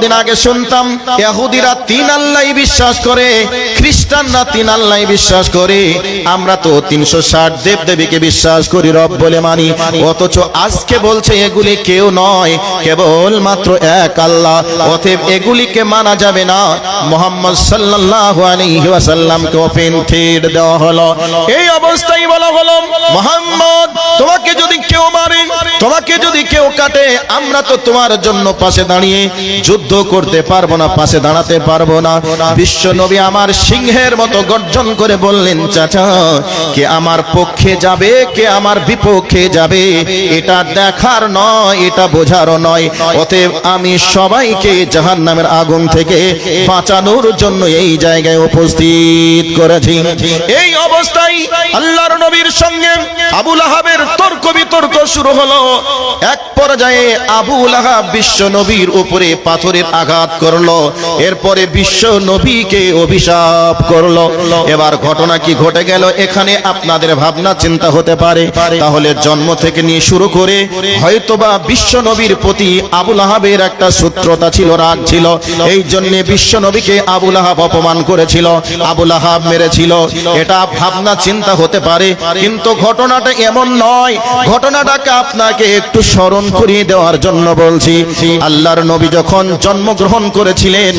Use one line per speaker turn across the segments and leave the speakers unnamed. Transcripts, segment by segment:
এতদিন আগে শুনতাম ইহুদিরা তিন আল্লাহ বিশ্বাস করে, খ্রিস্টানরা তিন আল্লাহ বিশ্বাস করে। আমরা তো তিনশো ষাট দেব দেবীকে বিশ্বাস করি, রব বলে মানি। অথচ আজকে বলছে, এগুলি কেউ নয় কেবল মাত্র এক আল্লাহ। অতএব এগুলিকে মানা যাবে না। মোহাম্মদ সাল্লাল্লাহু আলাইহি ওয়াসাল্লামকে ওপেন থিড দেওয়া হলো। এই অবস্থায় বলা হলো, মোহাম্মদ, তোমাকে যদি কেউ মারে, তোমাকে যদি কেউ কাটে, আমরা তো তোমার জন্য পাশে দাঁড়িয়ে যুদ্ধ করতে পারব না, পাশে দাঁড়াতে পারব না। বিশ্ব নবী আমার সিংহের মতো গর্জন করে বললেন, চাচা, কে আমার পক্ষে যাবে, কে আমার বিপক্ষে যাবে? এটা দেখার নয়, এটা বোঝারও নয়। অতএব আমি সবাইকে জাহান্নামের আগুন থেকে বাঁচানোর জন্য এই জায়গায় উপস্থিত করেছি। এই অবস্থায় আল্লাহর নবীর সঙ্গে আবুল আহাবের তর্ক বিতর্ক শুরু হলো। এক পর্যায়ে আবুল আহাব বিশ্ব নবীর উপরে পাথরের আঘাত করল। এরপরে বিশ্ব নবীকে অভিশাপ করল। এবার ঘটনা কি ঘটে গেল এখানে আপনাদের ভাবনা, চিন্তা হতে পারে। তাহলে জন্ম থেকে নিয়ে শুরু করে হয়তোবা বিশ্ব নবীর প্রতি আবুল আহাবের একটা সূত্রতা ছিল, রাগ ছিল। এই জন্য বিশ্ব নবীকে আবুল আহাব অপমান করেছিল আবুল আহাব মেরেছিল। এটা ভাবনা, চিন্তা হতে পারে। কিন্তু ঘটনাটা এমন নয়। ঘটনাটাকে আপনাকে একটু স্মরণ করিয়ে দেওয়ার জন্য বলছি, আল্লাহর নবী যখন জন্মগ্রহণ করেছিলেন,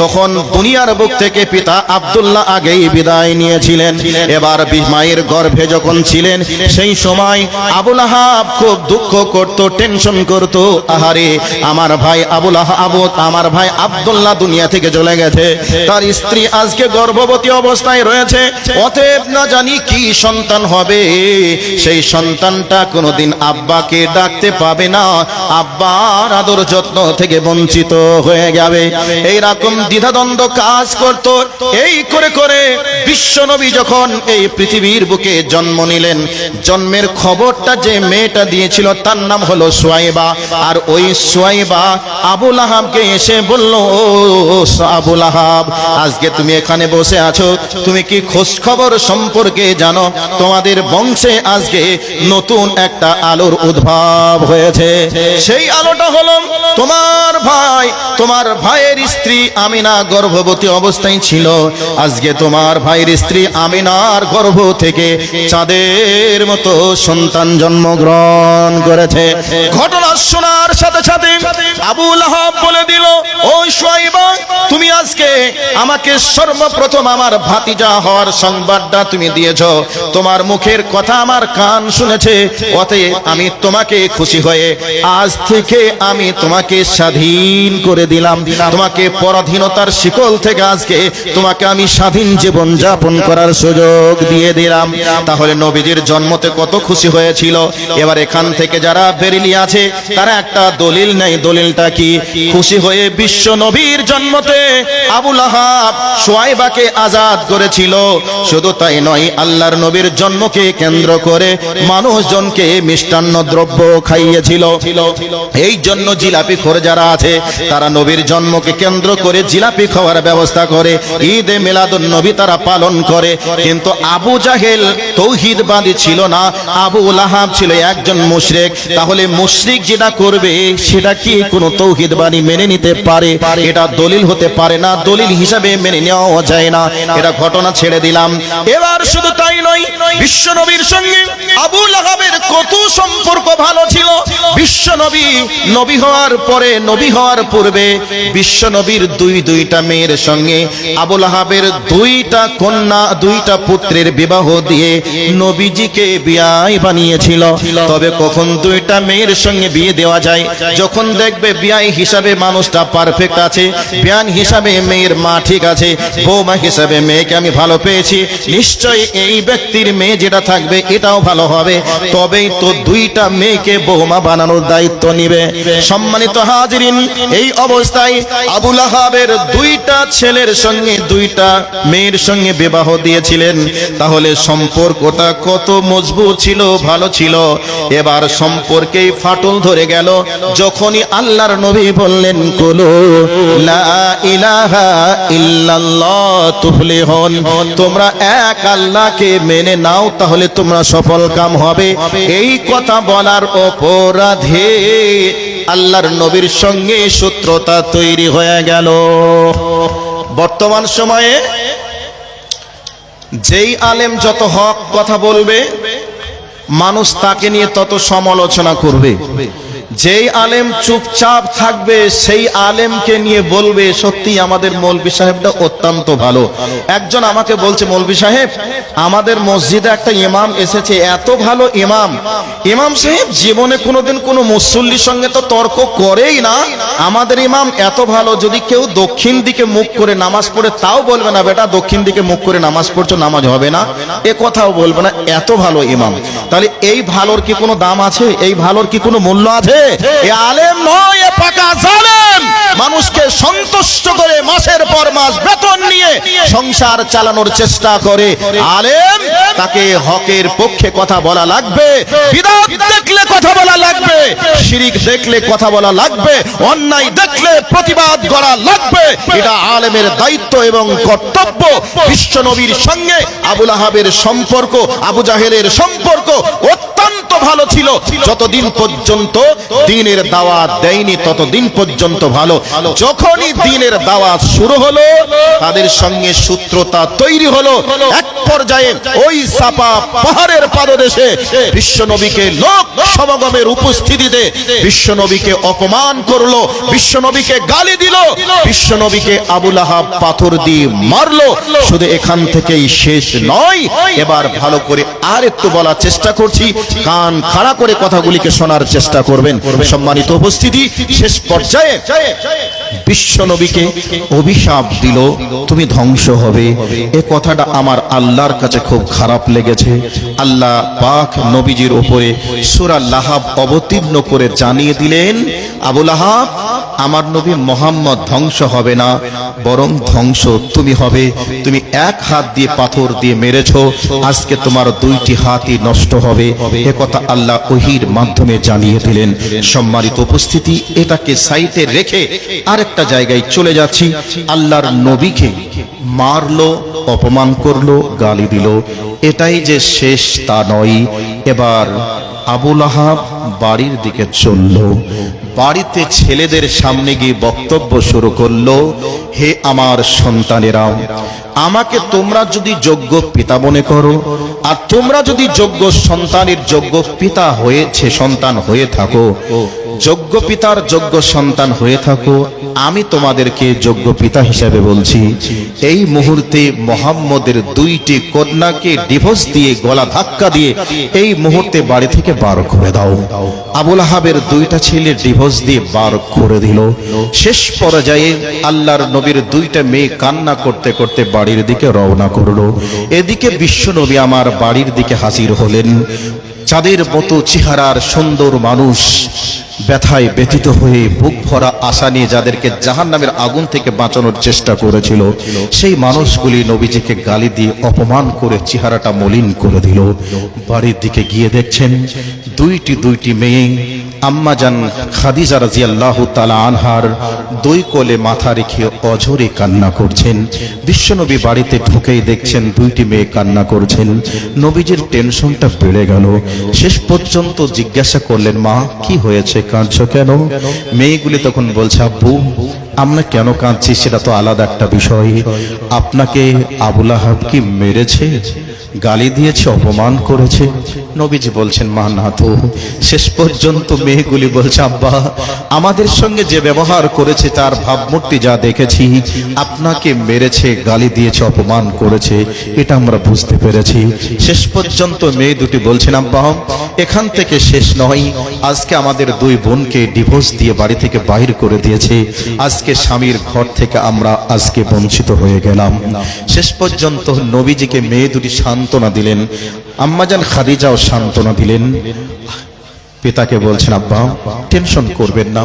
তখন দুনিয়ার বুক থেকে পিতা আব্দুল্লাহ আগেই বিদায় নিয়েছিলেন। এবার মায়ের গর্ভে যখন ছিলেন, সেই সময় আবুল আহাব খুব দুঃখ করত, টেনশন করত, আহারে, আমার ভাই আবুল আহাব, আমার ভাই আব্দুল্লাহ দুনিয়া থেকে চলে গেছে। তার স্ত্রী আজকে গর্ভবতী অবস্থায় রয়েছে, অতএব না জানি কি সন্তান হবে। সেই সন্তানটা কোনোদিন আব্বাকে ডাকতে পাবে না, আব্বার আদর যত্ন থেকে বঞ্চিত হয়ে যাবে। এই রকম দ্বিধাদ্বন্দ্ব কাজ করত। এই করে করে বিশ্বনবী যখন এই পৃথিবীর বুকে জন্ম নিলেন, জন্মের খবরটা যে মেয়েটা দিয়েছিল তার নাম হলো সোয়াইবা। আর ওই সোয়াইবা আবুল আহাবকে এসে বলল আবুল আহাব, আজকে তুমি এখানে বসে আছো। তুমি কি খোঁজ খবর সম্পর্কে জানো? তোমাদের বংশে আজকে নতুন একটা আলোর উদ্ভব হয়েছে। সেই আলোটা হলো, তোমার ভাই, তোমার ভাইয়ের স্ত্রী আমিনা গর্ভবতী অবস্থায় ছিল। আজকে তোমার ভাইয়ের স্ত্রী আমিনার গর্ভ থেকে চাঁদের মতো সন্তান জন্মগ্রহণ করেছে। ঘটনা শোনার সাথে সাথে আবুল আহাব বলে দিল, ও সোয়াইবা, তুমি আজকে আমাকে সর্বপ্রথম আমার ভাতিজা হওয়ার সংবাদটা তুমি দিয়েছ। তোমার মুখের কথা আমার কান শুনেছে, অতএব আমি তোমাকে খুশি হয়ে আজ থেকে আমি তোমাকে স্বাধীন করে দিলাম। তোমাকে পরাধীনতার শিকল থেকে আজকে তোমাকে আমি স্বাধীন জীবন যাপন করার সুযোগ দিয়ে দিলাম। তাহলে নবীজির জন্মতে কত খুশি হয়েছিল। এবার এখান থেকে যারা বেরিলি আছে, তারা একটা দলিল নেই। দলিলটা কি? খুশি হয়ে বিশ্ব নবীর জন্মতে আবুল আহাব সোয়াইবাকে আজাদ করেছিল। শুধু তাই নয়, আল্লাহর নবীর জন্মকে কেন্দ্র করে মানুষজনকে মিষ্টান্ন দ্রব্য খাইয়েছিল। এই জন্য জিলাপি খোর যারা আছে, তারা নবীর জন্মকে কেন্দ্র করে জিলাপি খাওয়ার ব্যবস্থা করে। ঈদে মিলাদুন নবী তারা পালন করে। কিন্তু আবু জাহেল তৌহিদবাদী ছিল না, আবু লাহাব ছিল একজন মুশরিক। তাহলে মুশরিক যেটা করবে, সেটা কি কোনো তৌহিদবাদী মেনে নিতে পারে? এটা দলিল হতে পারে না, দলিল হিসাবে মেনে নেওয়া যায় না। এটা ঘটনা ছেড়ে দিলাম। এবার শুধু তাই নয়, বিশ্ব নবীর সঙ্গে আবু লাহাবের কত সম্পর্ক ভালো ছিল? বিশ্ব নবী নবী হওয়ার পরে, নবী হওয়ার পূর্বে বিশ্ব নবীর দুই, দুইটা মেয়ের সঙ্গে আবুল আহাবের দুইটা কন্যা, দুইটা পুত্রের বিবাহ দিয়ে নবীজিকে বিয়াই বানিয়েছিল। তবে কখন দুইটা মেয়ের সঙ্গে বিয়ে দেওয়া যায়, যখন দেখবে বিয়াই হিসাবে মানুষটা পারফেক্ট আছে, বিয়ান হিসাবে মেয়ের মা ঠিক আছে, বৌমা হিসাবে মেয়েকে আমি ভালো পেয়েছি, নিশ্চয়ই এই ব্যক্তির মেয়ে যেটা থাকবে এটাও ভালো হবে। তবেই তো দুইটা মেয়েকে বৌমা বানানোর দায়িত্ব নিবে। সম্মানিত হাজিরিন, এই অবস্থায় আবুল আহাবের দুইটা ছেলের সঙ্গে, দুইটা মেয়ের সঙ্গে বিবাহ দিয়েছিলেন। তাহলে সম্পর্কটা কত মজবুত ছিল, ভালো ছিল। এবার সম্পর্কেই ফাটল ধরে গেল। যখনই আল্লাহর নবী বললেন, কুলু লা ইলাহা ইল্লাল্লাহ তুফলিহুন তোমরা এক আল্লাহকে মেনে নাও, তাহলে তোমরা সফল কাম হবে। এই কথা বলার অপরাধে আল্লাহর নবীর সঙ্গে সূত্রতা তৈরি হয়ে গেল। বর্তমান সময়ে যেই আলেম যত হক কথা বলবে, মানুষ তাকে নিয়ে তত সমালোচনা করবে। যেই আলেম চুপচাপ থাকবে, সেই আলেমকে নিয়ে বলবে, সত্যি আমাদের মৌলবি সাহেবটা অত্যন্ত ভালো। একজন আমাকে বলছে মৌলবি সাহেব, আমাদের মসজিদে একটা ইমাম এসেছে, এত ভালো ইমাম। ইমাম সাহেব, জীবনে কোনোদিন কোনো মুসল্লির সঙ্গে তো তর্ক করেই না। আমাদের ইমাম এত ভালো, যদি কেউ দক্ষিণ দিকে মুখ করে নামাজ পড়ে, তাও বলবে না, বেটা, দক্ষিণ দিকে মুখ করে নামাজ পড়ছো, নামাজ হবে না। এ কথাও বলবে না, এত ভালো ইমাম। তাহলে এই ভালোর কি কোনো দাম আছে? এই ভালোর কি কোনো মূল্য আছে? এ আলেম নয় এ পাকা জালেম। মানুষকে সন্তুষ্ট করে মাসের পর মাস বেতন নিয়ে সংসার চালানোর চেষ্টা করে। আলেম তাকে হকের পক্ষে কথা বলা লাগবে বিদাত দেখলে কথা বলা লাগবে শিরিক দেখলে কথা বলা লাগবে অন্যায় দেখলে প্রতিবাদ করা লাগবে। এটা আলেমের দায়িত্ব এবং কর্তব্য। বিশ্ব নবীর সঙ্গে আবুল আহাবের সম্পর্ক আবু জাহেলের সম্পর্ক অত্যন্ত ভালো ছিল। যতদিন পর্যন্ত দিনের দাওয়াত দেয়নি, ততদিন পর্যন্ত ভালো। যখনই দিনের দাওয়াত শুরু হলো, তাদের সঙ্গে সূত্রতা তৈরি হলো। এক পর্যায়ে ওই সাপা পাহাড়ের পাদদেশে বিশ্ব নবীকে লোক সমাগমের উপস্থিতিতে বিশ্ব নবীকে অপমান করল বিশ্ব নবীকে গালি দিল বিশ্ব নবীকে আবুল আহাব পাথর দিয়ে মারলো। শুধু এখান থেকেই শেষ নয়, এবার ভালো করে আর একটু বলার চেষ্টা করছি। কান খাড়া করে কথাগুলিকে শোনার চেষ্টা করবেন। সম্মানিত উপস্থিতি শেষ পর্যায়ে বিশ্ব নবীকে অভিশাপ দিল তুমি ধ্বংস হবে। এ কথাটা আমার আল্লাহর কাছে খুব খারাপ লেগেছে। আল্লাহ পাক নবীজির উপরে সূরা লাহাব অবতীর্ণ করে জানিয়ে দিলেন আবুল আহাব আমার নবী মোহাম্মদ ধ্বংস হবে না, বরং ধ্বংস তুমি হবে। তুমি এক হাত দিয়ে পাথর দিয়ে মেরেছো, আজকে তোমার দুইটি হাতই নষ্ট হবে। এ কথা আল্লাহ ওহির মাধ্যমে জানিয়ে দিলেন। সম্মানিত উপস্থিতি, এটাকে সাইটে রেখে আরেকটা জায়গায় চলে যাচ্ছি। আল্লাহর নবীকে মারলো, অপমান করল, গালি দিল। এটাই যে শেষ তা নয়। এবার আবুল আহাব বাড়ির দিকে চলল। বাড়িতে ছেলেদের সামনে গিয়ে বক্তব্য শুরু করল, হে আমার সন্তানেরা, আমাকে তোমরা যদি যোগ্য পিতা মনে করো, আর তোমরা যদি যোগ্য সন্তানের যোগ্য পিতা হয়েছে সন্তান হয়ে থাকো, যোগ্য পিতার যোগ্য সন্তান হয়ে থাকো, আমি তোমাদেরকে যোগ্য পিতা হিসাবে বলছি। এই মুহূর্তে মোহাম্মদের দুইটি কন্যাকে ডিভোর্স দিয়ে, গলা ধাক্কা দিয়ে, এই মুহূর্তে বাড়ি থেকে বার করে দাও। আবুল আহাবের দুইটা ছেলে ডিভোর্স দিয়ে বার করে দিল। শেষ পর্যায়ে আল্লাহর নবীর দুইটা মেয়ে কান্না করতে করতে বাড়ির দিকে রওনা করল। এদিকে বিশ্ব নবী আমার বাড়ির দিকে হাজির হলেন। চাঁদের মতো চেহারার সুন্দর মানুষ ব্যথায় ব্যথিত হয়ে বুক ভরা আশা নিয়ে যাদেরকে জাহান নামের আগুন থেকে বাঁচানোর চেষ্টা করেছিল, সেই মানুষগুলি নবীজিকে গালি দিয়ে অপমান করে চেহারাটা মলিন করে দিল। বাড়ির দিকে গিয়ে দেখছেন, দুইটি দুইটি মেয়ে আম্মাজান খাদিজা রাজিয়াল্লাহু তালা আনহার দুই কোলে মাথা রেখে অঝরে কান্না করছেন। বিশ্বনবী বাড়িতে ঢুকেই দেখছেন দুইটি মেয়ে কান্না করছেন। নবীজির টেনশনটা বেড়ে গেল। শেষ পর্যন্ত জিজ্ঞাসা করলেন, মা, কি হয়েছে? কাঁদছো কেন? মেয়েগুলি তখন বলছে, আব্বু, আমরা কেন কাঁদছি? সেটা তো আলাদা একটা বিষয়। আপনাকে আবুল আহাব কি মেরেছে? গালি দিয়েছে, অপমান করেছে। নবীজি বলছেন মা না তো শেষ পর্যন্ত মেয়েগুলি বলছে, আব্বা, আমাদের সঙ্গে যে ব্যবহার করেছে, তার ভাবমূর্তি যা দেখেছি, আপনাকে মেরেছে, গালি দিয়েছে, অপমান করেছে, এটা আমরা বুঝতে পেরেছি। শেষ পর্যন্ত মেয়ে দুটি বলছেন, আব্বা, এখান থেকে শেষ নয়। আজকে আমাদের দুই বোনকে ডিভোর্স দিয়ে বাড়ি থেকে বাহির করে দিয়েছে। আজকে স্বামীর ঘর থেকে আমরা আজকে বঞ্চিত হয়ে গেলাম। শেষ পর্যন্ত নবীজিকে মেয়ে দুটি সান্ত্বনা দিলেন। আম্মাজান খাদিজাও সান্ত্বনা দিলেন। পিতাকে বলছেন, আব্বা, টেনশন করবেন না।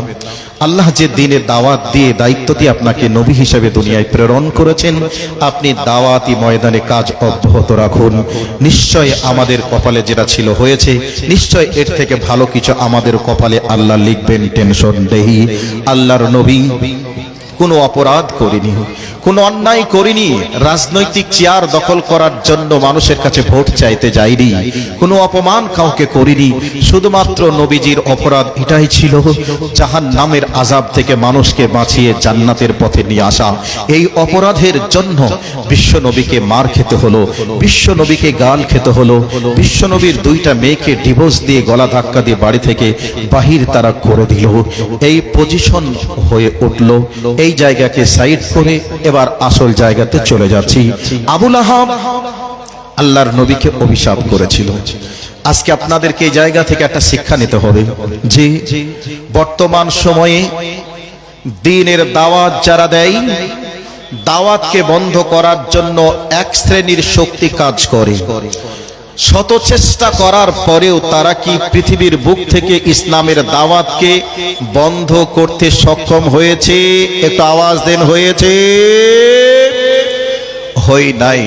আল্লাহ যে দিনে দাওয়াত দিয়ে দায়িত্ব দিয়ে আপনাকে নবী হিসেবে দুনিয়ায় প্রেরণ করেছেন, আপনি দাওয়াতি ময়দানে কাজ অব্যাহত রাখুন। নিশ্চয় আমাদের কপালে যেটা ছিল হয়েছে, নিশ্চয় এর থেকে ভালো কিছু আমাদের কপালে আল্লাহ লিখবেন, টেনশন দেহি। আল্লাহর নবী কোনো অপরাধ করিনি, কোনো অন্যায় করিনি, রাজনৈতিক চেয়ার দখল করার জন্য মানুষের কাছে ভোট চাইতে যাইনি, কোনো অপমান কাউকে করিনি, শুধুমাত্র নবীজির অপরাধ এটাই ছিল জাহান নামের আজাব থেকে মানুষকে বাঁচিয়ে জান্নাতের পথে নিয়ে আসা। এই অপরাধের জন্য বিশ্ব নবীকে মার খেতে হলো, বিশ্ব নবীকে গাল খেতে হলো, বিশ্ব নবীর দুইটা মেয়েকে ডিভোর্স দিয়ে গলা ধাক্কা দিয়ে বাড়ি থেকে বাহির তারা করে দিল। এই পজিশন হয়ে উঠল, এই জায়গাকে সাইড করে এবার আসল জায়গাতে চলে যাচ্ছি। আবুল আহাব আল্লাহর নবীকে অভিশাপ করেছিল। আজকে আপনাদেরকে এই জায়গা থেকে একটা শিক্ষা নিতে হবে যে বর্তমান সময়ে দিনের দাওয়াত যারা দেয়, দাওয়াতকে বন্ধ করার জন্য এক শ্রেণির শক্তি কাজ করে। শত চেষ্টা করার পরেও তারা কি পৃথিবীর বুক থেকে ইসলামের দাওয়াতকে বন্ধ করতে সক্ষম হয়েছে? একটু আওয়াজ দেন, হয়েছে? হই নাই।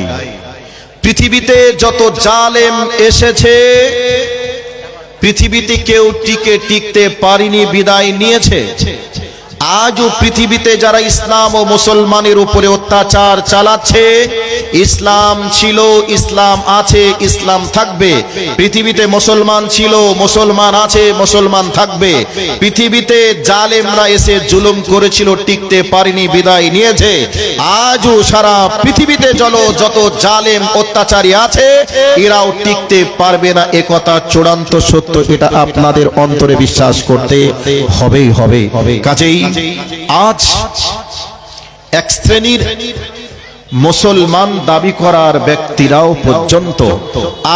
পৃথিবীতে যত জালেম এসেছে, পৃথিবীতে কেউ টিকে টিকতে পারিনি, বিদায় নিয়েছে। আজও পৃথিবীতে যারা ইসলাম ও মুসলমানের উপরে অত্যাচার চালাচ্ছে, ইসলাম ছিল, ইসলাম আছে, ইসলাম থাকবে। পৃথিবীতে মুসলমান ছিল, মুসলমান আছে, মুসলমান থাকবে। পৃথিবীতে জালেমরা এসে জুলুম করেছিল, টিকতে পারেনি, বিদায় নিয়েছে। আজও সারা পৃথিবীতে জল যত জালেম অত্যাচারী আছে, এরাও টিকতে পারবে না। একথা চূড়ান্ত সত্য, এটা আপনাদের অন্তরে বিশ্বাস করতে হবেই হবে কাজেই আজ এক শ্রেণির মুসলমান দাবি করার ব্যক্তিরাও পর্যন্ত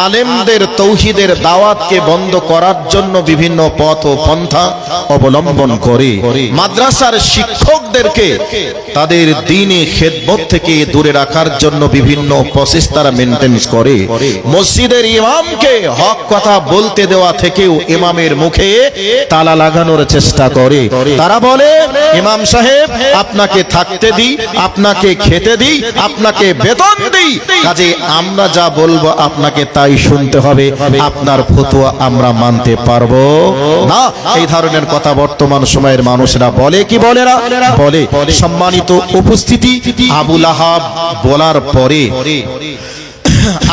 আলেমদের তৌহিদের দাওয়াতকে বন্ধ করার জন্য বিভিন্ন পথ ও পন্থা অবলম্বন করে মাদ্রাসার শিক্ষকদেরকে তাদের দিনে খেদমত থেকে দূরে রাখার জন্য বিভিন্ন প্রসেস তারা মেনটেন্স করে। মসজিদের ইমামকে হক কথা বলতে দেওয়া থেকেও ইমামের মুখে তালা লাগানোর চেষ্টা করে। তারা বলে, ইমাম সাহেব, আপনাকে থাকতে দিই, আপনাকে খেতে দিই আপনাকে বেতন দিই। কাজে আমরা যা বলব আপনাকে তাই শুনতে হবে। আপনার ফতুয়া আমরা মানতে পারব না। এই ধরনের কথা বর্তমান সময়ের মানুষরা বলে কি বলে না? বলে, সম্মানিত উপস্থিতি আবুল আহাব বলার পরে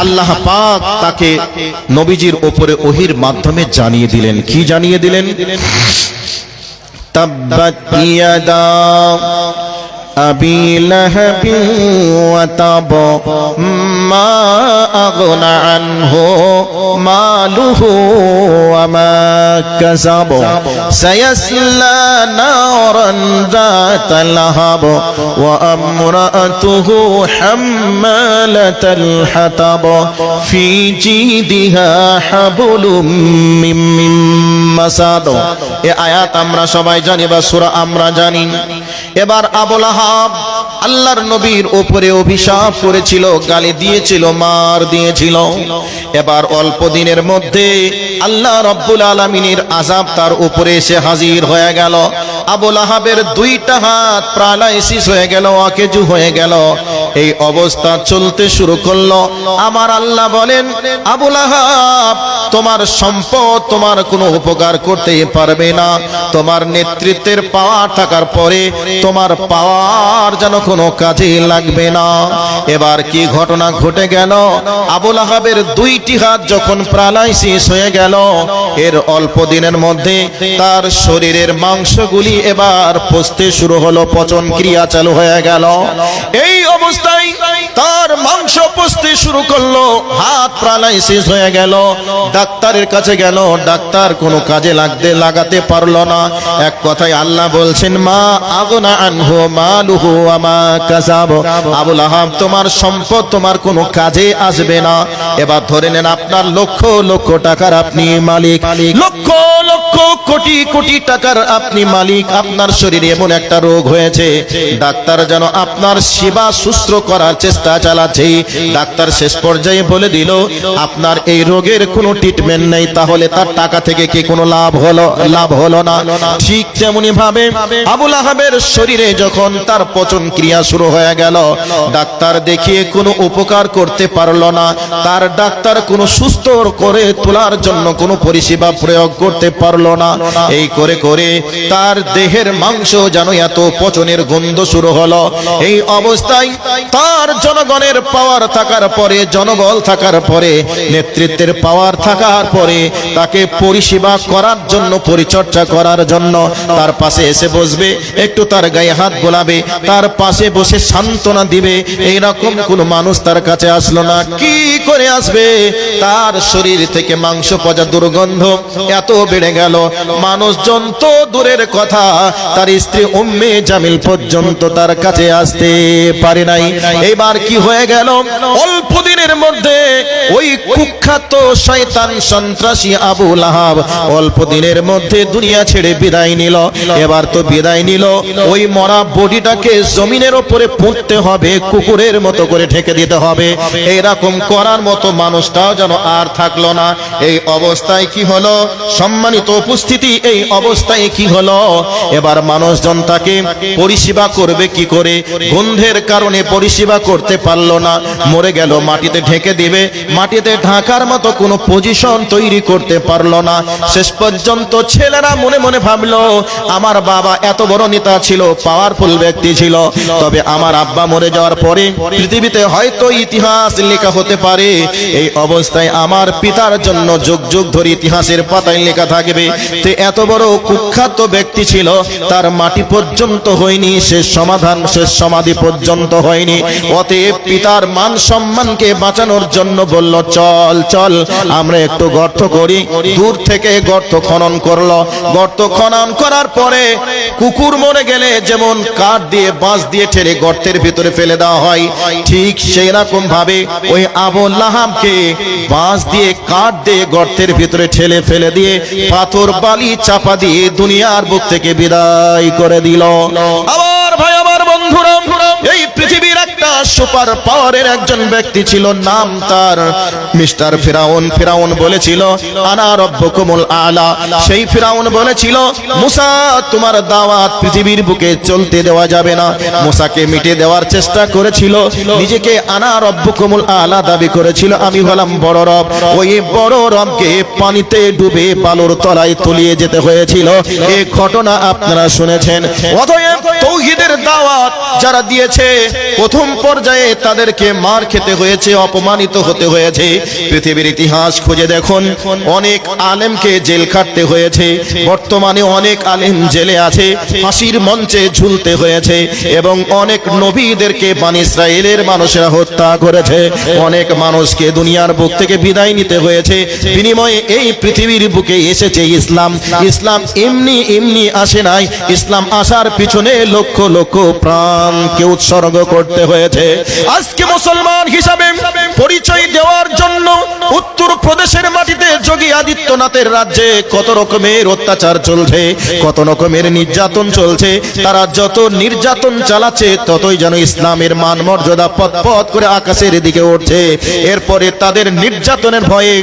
আল্লাহ পাক তাকে নবীজির ওপরে ওহির মাধ্যমে জানিয়ে দিলেন। কি জানিয়ে দিলেন? তাব্বাত ইয়াদা أبي لهب وتب ما أغنى عنه ماله وما كسب. سيصلى نارا ذات لهب وأمرأته حمالة الحطب. في جيدها حبل من ফাসাদ এ আয়াত আমরা সবাই জানি বা সুরা আমরা জানি। এবার আবুল আহাব আল্লাহর নবীর উপরে অভিশাপ করেছিল, গালি দিয়েছিল, মার দিয়েছিল। এবার অল্প দিনের মধ্যে আল্লাহ রব্বুল আলমিনের আজাব তার উপরে এসে হাজির হয়ে গেল। আবুল আহাবের দুইটা হাত প্রালাইসিস হয়ে গেল, অকেজু হয়ে গেল। এই অবস্থা চলতে শুরু করল। আমার আল্লাহ বলেন আবুল আহাব তোমার সম্পদ তোমার কোনো উপকার করতে পারবে না। তোমার নেতৃত্বের পাওয়ার থাকার পরে তোমার পাওয়ার যেন কোনো কাজে লাগবে না। এবার কি ঘটনা ঘটে গেল? আবুল আহাবের দুইটি হাত যখন প্রালাইসিস হয়ে গেল, এর অল্প দিনের মধ্যে তার শরীরের মাংসগুলি এবার পচতে শুরু হলো, পচন ক্রিয়া চালু হয়ে গেল। এই অবস্থায় তার মাংস পচতে শুরু করল, হাত প্রালাইসিস হয়ে গেল। ডাক্তারের কাছে গেল, ডাক্তার কোনো কাজে লাগতে লাগাতে পারল না। এক কথায় আল্লাহ বলছেন, মা আগনা আনহু, মালুহু, আমা কাসাব আবুল আহাব, তোমার সম্পদ তোমার কোনো কাজে আসবে না। এবার ধরে নেন আপনার লক্ষ লক্ষ টাকার আপনি মালিক। লক্ষ লক্ষ কোটি কোটি টাকার আপনি মালিক, আপনার শরীরে এমন একটা রোগ হয়েছে, ডাক্তার যেন আপনার সেবা সুস্থ করার চেষ্টা চালাচ্ছে। ডাক্তার শেষ পর্যায়ে বলে দিল, আপনার এই রোগের কোনো ট্রিটমেন্ট নেই, তাহলে তার টাকা থেকে কি কোনো লাভ হলো লাভ হলো না? ঠিক তেমনি ভাবে আবুল আহাবের শরীরে যখন তার পচন ক্রিয়া শুরু হয়ে গেল, ডাক্তার দেখিয়ে কোনো উপকার করতে পারল না। তার ডাক্তার কোনো সুস্থ করে তোলার জন্য কোনো পরিষেবা প্রয়োগ করতে পারল পারল না। এই করে করে তার দেহের মাংস যেন এত পচনের গন্ধ শুরু হলো। এই অবস্থায় তার জনগণের পাওয়ার থাকার পরে, জনবল থাকার পরে, নেতৃত্বের পাওয়ার থাকার পরে তাকে পরিষেবা করার জন্য, পরিচর্যা করার জন্য তার পাশে এসে বসবে, একটু তার গায়ে হাত গোলাবে তার পাশে বসে সান্ত্বনা দিবে। এইরকম কোন মানুষ তার কাছে আসলো না। কি করে আসবে? তার শরীর থেকে মাংস পচা দুর্গন্ধ এত বেড়ে গেল। মানুষজন তো দূরের কথা। তার স্ত্রী উম্মে জামিল পর্যন্ত তার কাছে আসতে পারে নাই। এবার কি হয়ে গেল? অল্প দিনের মধ্যে ওই কুখ্যাত শয়তান সন্ত্রাসী আবু লাহাব অল্প দিনের মধ্যে দুনিয়া ছেড়ে বিদায় নিল। এবার তো বিদায় নিল। ওই মরা বডিটাকে জমিনের ওপরে পুঁততে হবে, কুকুরের মতো করে ঠেকে দিতে হবে। এইরকম করার মতো মানুষটাও যেন আর থাকল না। এই অবস্থায় কি হলো? সম্মানিত উপস্থিতি এই অবস্থায় কি হলো? এবার মানুষজন তাকে পরিষেবা করবে কি করে? গন্ধের কারণে পরিষেবা করতে পারল না। মরে গেল, মাটিতে ঢেকে দিবে। মাটিতে ঢাকার মতো কোনো পজিশন তৈরি করতে পারল না। শেষ পর্যন্ত ছেলেরা মনে মনে ভাবলো, আমার বাবা এত বড় নেতা ছিল পাওয়ারফুল ব্যক্তি ছিল। তবে আমার আব্বা মরে যাওয়ার পরে পৃথিবীতে হয়তো ইতিহাস লেখা হতে পারে। এই অবস্থায় আমার পিতার জন্য যুগ যুগ ধরে ইতিহাসের পাতায় লেখা থাকবে তো এত বড় কুখ্যাত ব্যক্তি ছিল, তার মাটি পর্যন্ত হয়নি শেষ সমাধান শেষ সমাধি পর্যন্ত হয়নি। অতএব পিতার মান সম্মানকে বাঁচানোর জন্য বলল, চল চল, আমরা একটু গর্ত করি। দূর থেকে গর্ত খনন করল। গর্ত খনন করার পরে কুকুর মরে গেলে যেমন কাঠ দিয়ে বাঁশ দিয়ে ঠেলে গর্তের ভিতরে ফেলে দেওয়া হয়, ঠিক সেই রকম ভাবে ওই আবুল লাহাবকে বাঁশ দিয়ে কাঠ দিয়ে গর্তের ভিতরে ঠেলে ফেলে দিয়ে পাথর বালি চাপা দিয়ে দুনিয়ার বুক থেকে বিদায় করে দিল। আবার সুপার পাওয়ারের একজন ব্যক্তি ছিল, নাম তার মিস্টার ফিরাউন। ফিরাউন বলেছিল, আনা রব্বকুমুল আলা। সেই ফিরাউন বলেছিল, মুসা, তোমার দাওয়াত পৃথিবীর বুকে চলতে দেওয়া যাবে না। মুসাকে মিটে দেওয়ার চেষ্টা করেছিল, নিজেকে আনা রব্বকুমুল আলা দাবি করেছিল, আমি হলাম বড় রব। ওই বড় রবকে পানিতে ডুবে বালুর তলায় তলিয়ে যেতে হয়েছিল। এই ঘটনা আপনারা শুনেছেন। অতএব তৌহিদের দাওয়াত যারা দিয়েছে, প্রথম পর্যায়ে তাদেরকে মার খেতে হয়েছে, অপমানিত হতে হয়েছে। পৃথিবীর ইতিহাস খুঁজে দেখুন, অনেক আলেমকে জেল খাটতে হয়েছে, বর্তমানে অনেক আলেম জেলে আছে ফাঁসির মঞ্চে ঝুলতে হয়েছে, এবং অনেক নবীদেরকে বান ইসরায়েলের মানুষেরা হত্যা করেছে। অনেক মানুষকে দুনিয়ার বুক থেকে বিদায় নিতে হয়েছে। বিনিময়ে এই পৃথিবীর বুকে এসেছে ইসলাম। ইসলাম এমনি এমনি আসে নাই। ইসলাম আসার পিছনে লক্ষ লক্ষ প্রাণকে উৎসর্গ করতে হয়েছে। আজকে মুসলমান হিসাবে পরিচয় দেওয়ার জন্য উত্তর প্রদেশের মাটিতে যোগী আদিত্যনাথের রাজ্যে কত রকমের অত্যাচার চলছে, কত রকমের নির্যাতন চলছে, তারা যত নির্যাতন চালাচ্ছে, ততই যেন ইসলামের মান মর্যাদা পথ পথ করে আকাশের দিকে উঠছে। এরপরে তাদের নির্যাতনের ভয়ে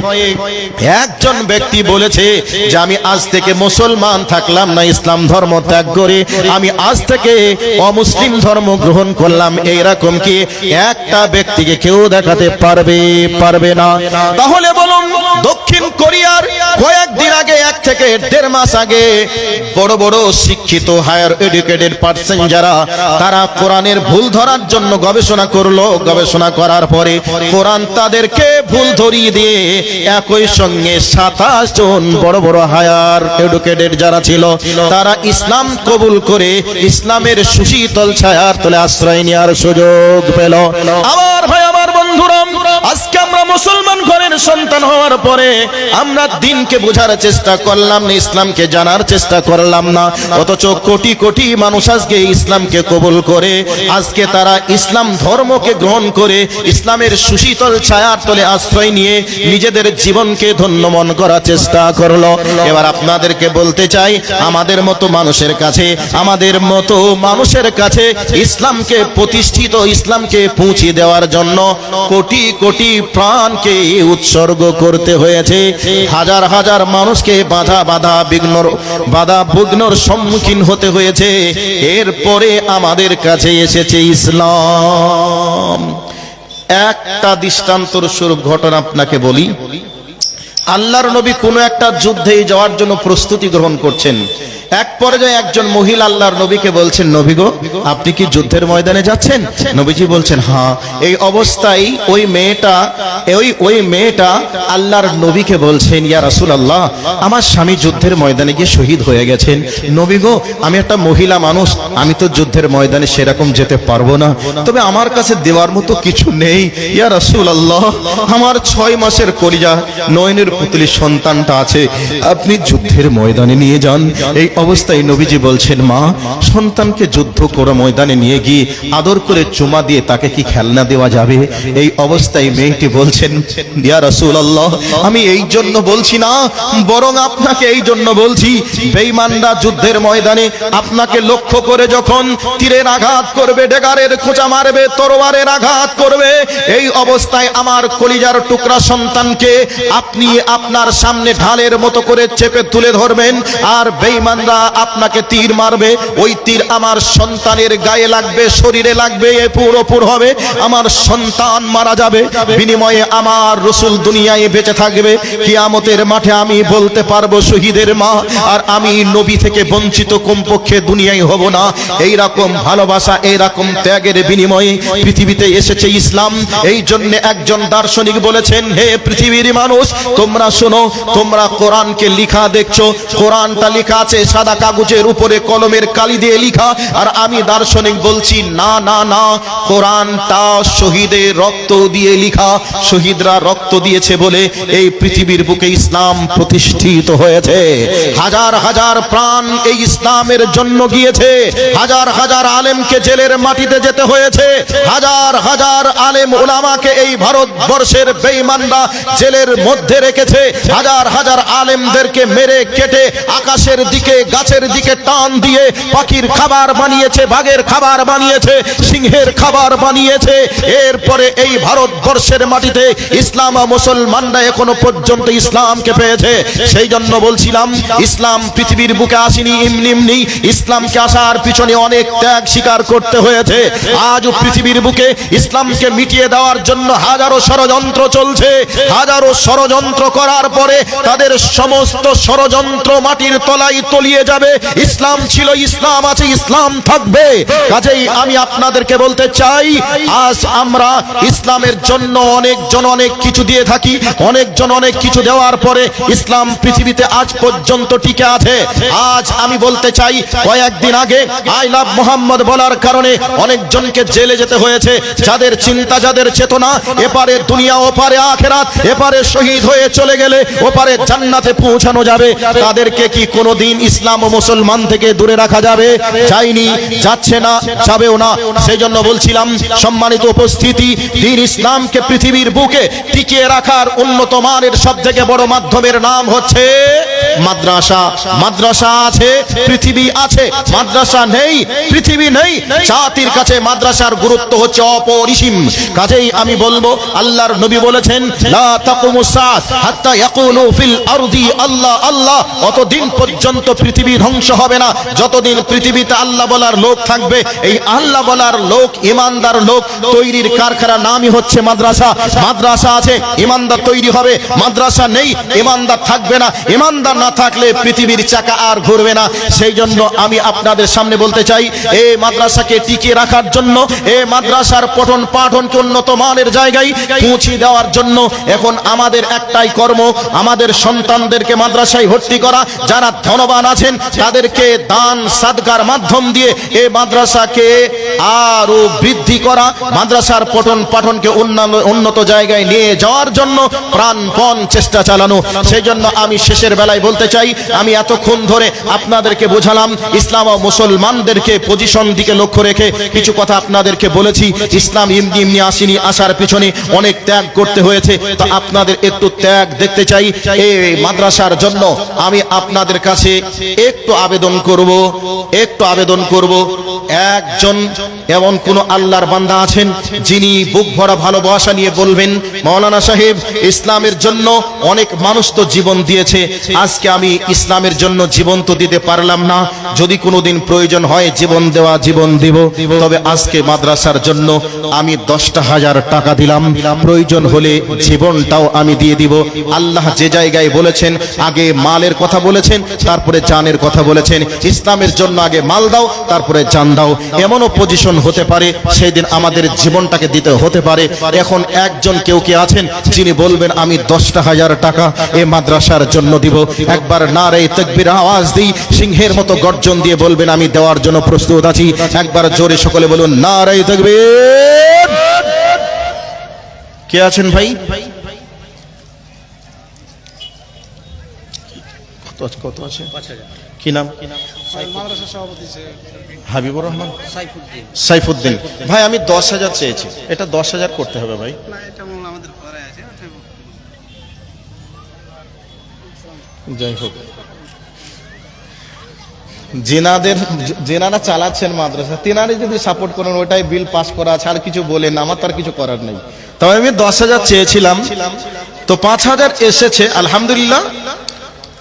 একজন ব্যক্তি বলেছে যে, আমি আজ থেকে মুসলমান থাকলাম না, ইসলাম ধর্ম ত্যাগ করে আমি আজ থেকে অমুসলিম ধর্ম গ্রহণ করলাম এইরকম কি? একটা ব্যক্তিকে কেউ দেখাতে পারবে পারবে না। তাহলে বলুন, দক্ষিণ কোরিয়ার কয়েকদিন আগে, এক থেকে দেড় মাস আগে, বড় বড় শিক্ষিত হায়ার এডুকেটেড পার্সন যারা, তারা কোরআনের ভুল ধরার জন্য গবেষণা করল। গবেষণা করার পরে কোরআন তাদেরকে ভুল ধরিয়ে দিয়ে একই সঙ্গে সাতাশ জন বড় বড় হায়ার এডুকেটেড যারা ছিল, তারা ইসলাম কবুল করে ইসলামের সুশীতল ছায়ার তলে আশ্রয় নেওয়ার সুযোগ পেল। আমার ভাই, আমার বন্ধুরা, আজকে আমরা মুসলমান ঘরের সন্তান হওয়ার পরে আমরা দিনকে বোঝার চেষ্টা করলাম না, ইসলামকে জানার চেষ্টা করলাম না। অথচ কোটি কোটি মানুষ আজকে ইসলামকে কবুল করে, আজকে তারা ইসলাম ধর্মকে গ্রহণ করে, ইসলামের সুশীতল ছায়ার তলে আশ্রয় নিয়ে নিজেদের জীবনকে ধন্য মন করার চেষ্টা করল। এবার আপনাদেরকে বলতে চাই, আমাদের মতো মানুষের কাছে, আমাদের মতো মানুষের কাছে ইসলামকে প্রতিষ্ঠিত, ইসলামকে পৌঁছে দেওয়ার জন্য কোটি কোটি প্রাণকে উৎসর্গ করতে হয়েছে। হাজার হাজার মানুষকে বাধা বাধা বিঘ্নর বাধা বিঘ্নর সম্মুখীন হতে হয়েছে। এরপরে আমাদের কাছে এসেছে ইসলাম। একটা দৃষ্টান্তর স্বরূপ ঘটনা আপনাকে বলি। আল্লাহর নবী কোনো একটা যুদ্ধে যাওয়ার জন্য প্রস্তুতি গ্রহণ করছেন। এক পর্যায়ে একজন মহিলা আল্লাহর নবীকে বলছেন, নবী গো, আপনি কি যুদ্ধের ময়দানে যাচ্ছেন? নবীজি বলছেন হ্যাঁ। এই অবস্থায় ওই মেয়েটা, ওই ওই মেয়েটা আল্লাহর নবীকে বলছেন, ইয়া রাসূল আল্লাহ আমার স্বামী যুদ্ধের ময়দানে গিয়ে শহীদ হয়ে গেছেন। নবী গো, আমি একটা মহিলা মানুষ, আমি তো যুদ্ধের ময়দানে সেরকম যেতে পারব না। তবে আমার কাছে দেওয়ার মতো কিছু নেই। ইয়া রাসূল আল্লাহ আমার ছয় মাসের কলিজা নয়নের পুতলি সন্তানটা আছে, আপনি যুদ্ধের ময়দানে নিয়ে যান। এই অবস্থায় নবীজি বলছেন, মা, সন্তানকে যুদ্ধ করে ময়দানে নিয়ে গিয়ে আদর করে চুমা দিয়ে তাকে কি খেলনা দেওয়া যাবে? এই অবস্থায় মেয়েটি বলছেন, ইয়া রাসূলুল্লাহ, আমি এই জন্য বলছি না, বরং আপনাকে এই জন্য বলছি, বেঈমানরা যুদ্ধের ময়দানে আপনাকে লক্ষ্য করে যখন তীরের আঘাত করবে, ডেগারের খোঁচা মারবে, তরোয়ারের আঘাত করবে, এই অবস্থায় আমার কলিজার টুকরা সন্তানকে আপনি আপনার সামনে ঢালের মতো করে চেপে তুলে ধরবেন আর বেঈমানরা আপনাকে তীর মারবে। ওই তীর আমার সন্তানের গায়ে লাগবে, শরীরে লাগবে, এ পুরোপুর হবে। আমার সন্তান মারা যাবে। বিনিময়ে আমার রসুল দুনিয়ায় বেঁচে থাকবে। কিয়ামতের মাঠে আমি বলতে পারব, শহীদের মা, আর আমি নবী থেকে বঞ্চিত কমপক্ষে দুনিয়ায় হব না। এই রকম ভালোবাসা এই রকম ত্যাগের বিনিময়ে পৃথিবীতে এসেছে ইসলাম। এই জন্য একজন দার্শনিক বলেছেন, হে পৃথিবীর মানুষ তোমরা শোনো, তোমরা কোরআনকে লিখা দেখছ, কোরআনটা লেখা আছে সাদা কাগজের উপরে, কলমের কালি দিয়ে লিখা, আর আমি দার্শনিক বলছি, না না না, কোরআনটা শহীদের রক্ত দিয়ে লিখা, শহীদরা রক্ত দিয়েছে বলে এই পৃথিবীর বুকে ইসলাম প্রতিষ্ঠিত হয়েছে। হাজার হাজার প্রাণ এই ইসলামের জন্য গিয়েছে। হাজার হাজার আলেমকে জেলের মাটিতে যেতে হয়েছে। হাজার হাজার আলেম ওলামাকে এই ভারতবর্ষের বেঈমানরা জেলের মধ্যে রেখেছে হাজার হাজার আলেমদেরকে মেরে কেটে আকাশের দিকে, গাছের দিকে টান দিয়ে পাখির খাবার বানিয়েছে, বাঘের খাবার বানিয়েছে, সিংহের খাবার বানিয়েছে। এরপরে এই ভারতবর্ষের মাটিতে ইসলাম মুসলমানরা এখনও পর্যন্ত ইসলামকে পেয়েছে। সেই জন্য বলছিলাম, ইসলাম পৃথিবীর বুকে আসেনি এমনি ইসলামকে আসার পিছনে অনেক ত্যাগ স্বীকার করতে হয়েছে। আজও পৃথিবীর বুকে ইসলামকে মিটিয়ে দেওয়ার জন্য হাজারো ষড়যন্ত্র চলছে, হাজারো ষড়যন্ত্র করার পরে তাদের সমস্ত ষড়যন্ত্র মাটির তলায় তলিয়ে যাবে। ইসলাম ছিল ইসলাম, আছে ইসলাম থাকবে। কাজেই আমি আপনাদেরকে বলতে চাই, আজ আমরা ইসলামের জন্য অনেকজন অনেক কিছু দিয়ে থাকি। অনেকজন অনেক কিছু দেওয়ার পরে ইসলাম পৃথিবীতে আজ পর্যন্ত টিকে আছে। আজ আমি বলতে চাই, কয়েকদিন আগে আই লাভ মোহাম্মদ বলার কারণে অনেকজনকে জেলে যেতে হয়েছে। যাদের চিন্তা, যাদের চেতনা, এপারে দুনিয়া, ওপারে আখেরাত, এপারে শহীদ হয়ে চলে গেলে ওপারে জান্নাতে পৌঁছানো যাবে। তাদেরকে কি কোনোদিন ইসলাম ও মুসলমান থেকে দূরে রাখা যাবে? যায়নি, যাচ্ছে না, যাবেও না। সেই জন্য বলছিলাম, সম্মানিত উপস্থিতি, দিন ইসলামকে পৃথিবীর বুকে টিকিয়ে রাখার উন্নত মানের সব থেকে বড় মাধ্যমের নাম হচ্ছে মাদ্রাসা মাদ্রাসা আছে, পৃথিবী আছে, মাদ্রাসা নেই, পৃথিবী নেই, জাতির কাছে মাদ্রাসার গুরুত্ব হচ্ছে অপরিসীম। কাজেই আমি বলব, আল্লাহর নবী বলেছেন, লা তাকুমুস সাআত হাত্তা ইয়াকুলু ফিল আরদি, আল্লাহ আল্লাহ, অতদিন পর্যন্ত পৃথিবী ধ্বংস হবে না। যতদিন পৃথিবীতে আল্লাহ বলার লোক থাকবে, এই আল্লাহ বলার লোক, ইমানদার লোক তৈরির কারখানা নামই হচ্ছে মাদ্রাসা। মাদ্রাসা আছে, ইমানদার তৈরি হবে, মাদ্রাসা নেই, ইমানদার থাকবে না। ইমানদার না থাকলে পৃথিবীর চাকা আর ঘুরবে না। সেই জন্য আমি আপনাদের সামনে বলতে চাই এই মাদ্রাসাকে টিকিয়ে রাখার জন্য এই মাদ্রাসার পঠন পাঠনকে উন্নত মানের জায়গায় পৌঁছে দেওয়ার জন্য এখন আমাদের একটাই কর্ম, আমাদের সন্তানদেরকে মাদ্রাসায় ভর্তি করা। যারা ধনবান আছেন, তাদেরকে দান সাদকার মাধ্যম দিয়ে এই মাদ্রাসাকে আরও বৃদ্ধি করা, মাদ্রাসার পঠন পাঠনকে উন্নত জায়গায় নিয়ে যাওয়ার জন্য প্রাণপণ চেষ্টা চালানো। সেই জন্য আমি শেষের বেলায় বলতে চাই, আমি এতক্ষণ ধরে আপনাদেরকে বোঝালাম, ইসলাম ও মুসলমানদেরকে পজিশন দিকে লক্ষ্য রেখে কিছু কথা আপনাদেরকে বলেছি। ইসলাম ইমনি ইমনি আসেনি, আসার পিছনে অনেক ত্যাগ করতে হয়েছে। তো আপনাদের একটু ত্যাগ দেখতে চাই। এই মাদ্রাসার জন্য আমি আপনাদের কাছে একটু আবেদন করব, একটু আবেদন করব। একজন এমন কোন আল্লাহর বান্দা আছেন, যিনি বুক ভরা ভালোবাসা নিয়ে বলবেন, মাওলানা সাহেব, ইসলামের জন্য অনেক মানুষ তো জীবন দিয়েছে আজ আজকে আমি ইসলামের জন্য জীবন তো দিতে পারলাম না। যদি কোনোদিন প্রয়োজন হয় জীবন দেওয়া, জীবন দিব। তবে আজকে মাদ্রাসার জন্য আমি দশটা হাজার টাকা দিলাম। প্রয়োজন হলে জীবনটাও আমি দিয়ে দিব। আল্লাহ যে জায়গায় বলেছেন, আগে মালের কথা বলেছেন, তারপরে জানের কথা বলেছেন। ইসলামের জন্য আগে মাল দাও, তারপরে জান দাও। এমনও পজিশন হতে পারে সেই দিন আমাদের জীবনটাকে দিতে হতে পারে। এখন একজন কেউ কে আছেন, যিনি বলবেন, আমি দশটা হাজার টাকা এ মাদ্রাসার জন্য দিব। একবার না রে তকবির আওয়াজ দিই, সিংহের মতো গর্জন দিয়ে বলবেন, আমি দেওয়ার জন্য প্রস্তুত আছি। একবার জোরে সকলে বলুন না রে তকবির! কে আছেন ভাই? কত আছে- কি নাম? হাবিবুর রহমান?
সাইফুদ্দিন।
ভাই, আমি দশ হাজার চেয়েছি। এটা দশ হাজার করতে হবে ভাই। যাই হোক। জেনাদের, জেনারা চালাচ্ছেন মাদ্রাসা। তেনারে যদি সাপোর্ট করেন, ওটাই বিল পাস করা আছে, আর কিছু বলেন আমার তো আর কিছু করার নেই। তবে আমি দশ হাজার চেয়েছিলাম, তো পাঁচ হাজার এসেছে, আলহামদুলিল্লাহ।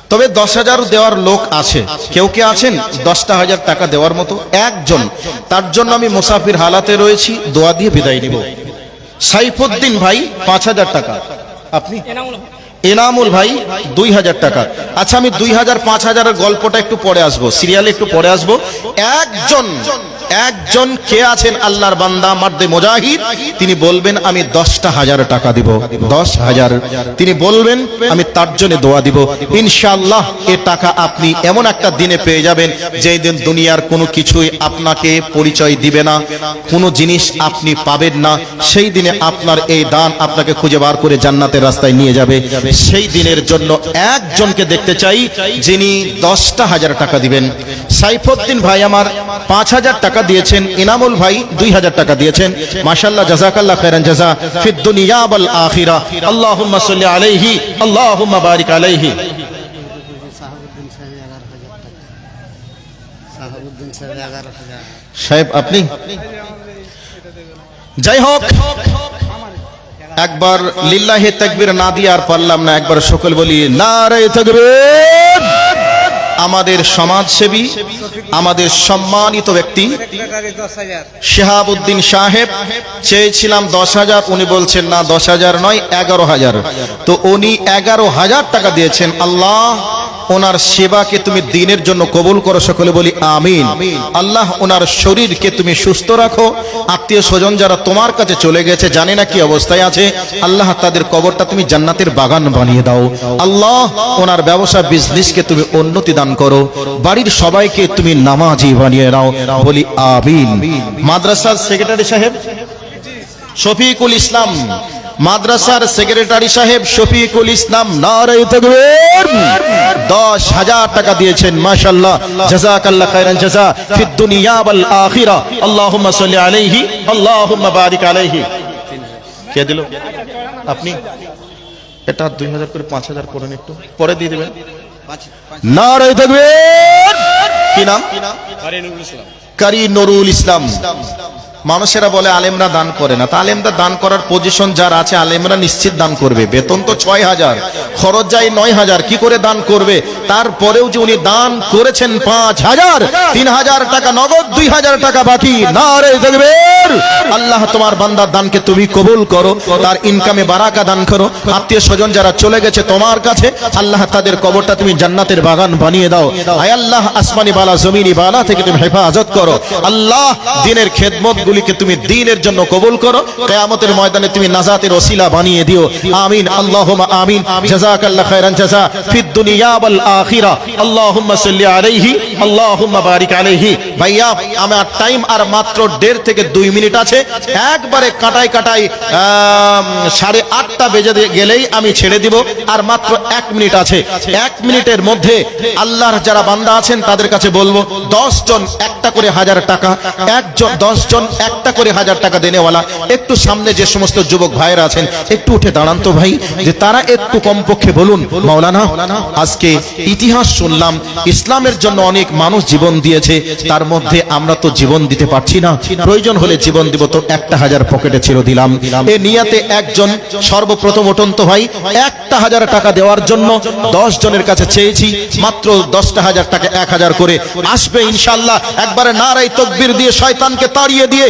তবে দশ হাজার দেওয়ার লোক আছে। কেউ কে আছেন? দশটা হাজার টাকা দেওয়ার মতো একজন। তার জন্য আমি মুসাফির হালাতে রয়েছি, দোয়া দিয়ে বিদায় নিব। সাইফুদ্দিন ভাই, পাঁচ হাজার টাকা। আপনি? এনামুল ভাই দুই হাজার টাকা। আচ্ছা আমি দুই হাজার, পাঁচ হাজারের গল্পটা একটু পরে আসব, সিরিয়ালে একটু পরে আসব। একজন একজন কে আছেন আল্লাহর বান্দা, মার্দে মুজাহিদ? তিনি বলবেন, আমি দশটা হাজার টাকা দিব। দশ হাজার। তিনি বলবেন, আমি তার জন্য দোয়া দিব। ইনশাআল্লাহ, এ টাকা আপনি এমন একটা দিনে পেয়ে যাবেন, যেই দিন দুনিয়ার কোনো কিছুই আপনাকে পরিচয় দিবে না, কোনো জিনিস আপনি পাবেন না। সেই দিনে আপনার এই দান আপনাকে খুঁজে বার করে জান্নাতের রাস্তায় নিয়ে যাবে। সেই দিনের জন্য একজনকে দেখতে চাই, যিনি দশটা হাজার টাকা দিবেন। সাইফুদ্দিন ভাই আমার পাঁচ হাজার টাকা দিয়েছেন, ইনামুল ভাই দুই হাজার টাকা দিয়েছেন। মাশাল্লাহ জাজাকাল্লাহ খায়রান জাজা ফিদ দুনিয়া ওয়াল আখিরা। আল্লাহুম্মা আলাইহি, আল্লাহুম্মা বারিক আলাইহি।
সাহেব টাকা
আপনি? যাই হোক, একবার লিল্লাহে তাকবীর না দিয়ে আর পারলাম না, একবার সকল বলি নারে তাকবীর। আমাদের সমাজসেবী, আমাদের সম্মানিত ব্যক্তি, শেহাবুদ্দিন সাহেব, চেয়েছিলাম দশ হাজার, উনি বলছেন, না, দশ হাজার নয়, এগারো হাজার। তো উনি এগারো হাজার টাকা দিয়েছেন, আল্লাহ ওনার সেবাকে তুমি দিনের জন্য কবুল করো সকলে বলি আমিন। আল্লাহ ওনার শরীরকে তুমি সুস্থ রাখো। আত্মীয় স্বজন যারা তোমার কাছে চলে গেছে, জানে না কি অবস্থায় আছে। আল্লাহ তাদের কবরটা তুমি জান্নাতের বাগান বানিয়ে দাও। আল্লাহ ওনার ব্যবসা বিজনেসকে তুমি উন্নতি দান করো। বাড়ির সবাইকে তুমি নামাজি বানিয়ে নাও বলি আমিন। মাদ্রাসার সেক্রেটারি সাহেব শফিকুল ইসলাম মাদ্রাসার সেক্রেটারি সাহেব শফিকুল ইসলাম নারাই তাকবীর। দশ হাজার টাকা দিয়েছেন মাশাল্লাহ জাযাকাল্লাহ খায়রান জাযা ফিদ দুনিয়া ওয়াল আখিরা। আল্লাহুম্মা সাল্লি আলাইহি আল্লাহুম্মা বারিক আলাইহি। কে দিল? আপনি? এটা দুই হাজার করে পাঁচ হাজার করেন একটু। পরে দিয়ে দেবেন। নারাই তাকবীর। কি নাম? কারি নুরুল ইসলাম। মানুষেরা বলে, আলেমরা দান করে না। তা আলেমরা দান করার পজিশন যার আছে, আলেমরা নিশ্চিত দান করবে। বেতন তো ছয় হাজার, খরচ যায় নয় হাজার, কি করে দান করবে? তারপরেও যে উনি দান করেছেন পাঁচ হাজার, তিন হাজার টাকা নগদ, দুই হাজার টাকা বাকি না রে দেখবেন আল্লাহ তোমার বান্দার দানকে তুমি কবুল করো, তার ইনকামে বারাকা দান করো। আত্মীয় স্বজন যারা চলে গেছে তোমার কাছে, আল্লাহ তাদের কবরটা তুমি জান্নাতের বাগান বানিয়ে দাও। আয় আল্লাহ, আসমানি বালা, জমিনি বালা থেকে তুমি হেফাজত করো। আল্লাহ, দিনের খেদমত গুলিকে তুমি দিনের জন্য কবুল করো। কেয়ামতের ময়দানে তুমি নাজাতের ওসিলা বানিয়ে দিও। আমিন, আল্লাহুম্মা আমিন। জাযাকাল্লাহ খায়রান জাযা ফিদ দুনিয়া ওয়াল আখিরা। আল্লাহুম্মা সাল্লি আলাইহি, আল্লাহুম্মা বারিক আলাইহি। ভাইয়া, আমার টাইম আর মাত্র দেড় থেকে দুই মিনিট আছে। একবারে কাটাই কাটাই সাড়ে আটটা বেজে গেলেই আমি ছেড়ে দিব। আর মাত্র এক মিনিট আছে। এক মিনিটের মধ্যে আল্লাহর যারা বান্দা আছেন তাদের কাছে বলব, দশ জন একটা করে হাজার টাকা, একজন দশ জন একটা করে হাজার টাকা দেনেওয়ালা, একটু সামনে যে সমস্ত যুবক ভাইয়েরা আছেন, একটু উঠে দাঁড়ান তো ভাই, যে তারা একটু কমপক্ষে বলুন, মাওলানা, আজকে ইতিহাস শুনলাম, ইসলামের জন্য অনেক মানুষ জীবন দিয়েছে, তার মধ্যে আমরা তো জীবন দিতে পারছি না, প্রয়োজন হলে জীবন দিব তো একটা হাজার পকেটে ছিল দিলাম। এ নিয়াতে একজন সর্বপ্রথম ওঠন্ত ভাই, একটা হাজার টাকা দেওয়ার জন্য দশ জনের কাছে চেয়েছি, মাত্র দশটা হাজার টাকা এক হাজার করে, আসবে ইনশাল্লাহ, একবারে নারাই তকবির দিয়ে শয়তানকে তাড়িয়ে দিয়ে